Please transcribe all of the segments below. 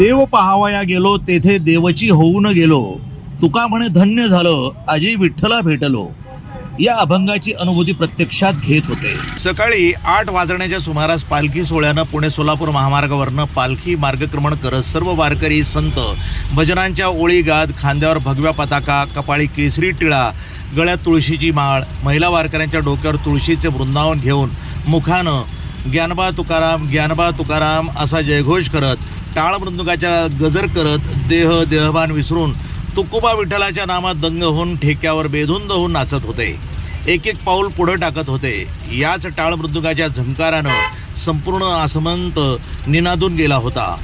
देव पहावया गेलो तेथे देवची होऊन गेलो. तुका म्हणे धन्य झालं अजय विठ्ठला भेटलो. या अभंगाची अनुभूती प्रत्यक्षात घेत होते. सकाळी आठ वाजण्याच्या सुमारास पालखी सोहळ्यानं पुणे सोलापूर महामार्गावरनं पालखी मार्गक्रमण करत सर्व वारकरी संत भजनांच्या ओळी गात खांद्यावर भगव्या पताका कपाळी केसरी टिळा गळ्यात तुळशीची माळ महिला वारकऱ्यांच्या डोक्यावर तुळशीचे वृंदावन घेऊन मुखानं ज्ञानबा तुकाराम ज्ञानबा तुकाराम असा जयघोष करत टाळ गजर करत देह देहभान विसरून तुकोबा विठ्ठलाच्या नामात दंग होऊन ठेक्यावर बेधुंद होऊन नाचत होते. एक एक पाऊल पुढं टाकत होते. याच टाळ मृदुंगाच्या झंकारानं संपूर्ण आसमंत निनादून गेला होता.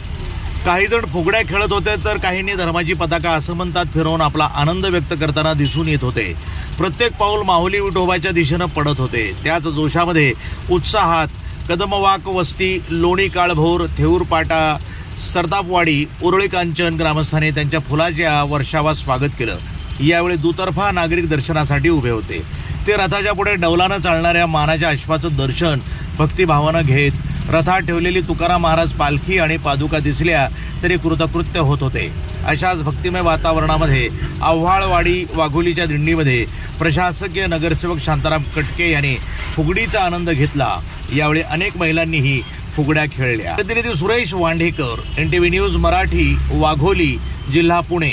काही जण फुगड्या खेळत होते तर काहींनी धर्माची पताका आसमंतात फिरवून आपला आनंद व्यक्त करताना दिसून येत होते. प्रत्येक पाऊल माहुली विठोबाच्या दिशेनं पडत होते. त्याच जोशामध्ये उत्साहात कदमवाक वस्ती लोणी काळभोर थेऊर पाटा सरदापवाडी उरळी कांचन ग्रामस्थांनी त्यांच्या फुलाच्या वर्षावात स्वागत केलं. यावेळी दुतर्फा नागरिक दर्शनासाठी उभे होते. ते रथाच्या पुढे डौलानं चालणाऱ्या मानाच्या अश्वाचं दर्शन भक्तिभावानं घेत रथात ठेवलेली तुकाराम महाराज पालखी आणि पादुका दिसल्या तरी कृतकृत्य होत होते. अशाच भक्तिमय वातावरणामध्ये आव्हाळवाडी वाघोलीच्या दिंडीमध्ये प्रशासकीय नगरसेवक शांताराम कटके यांनी फुगडीचा आनंद घेतला. यावेळी अनेक महिलांनीही फुगड्या खेळल्या. प्रतिनिधी Suresh Wandhekar N T V news Marathi Wagholi जिल्हा पुणे.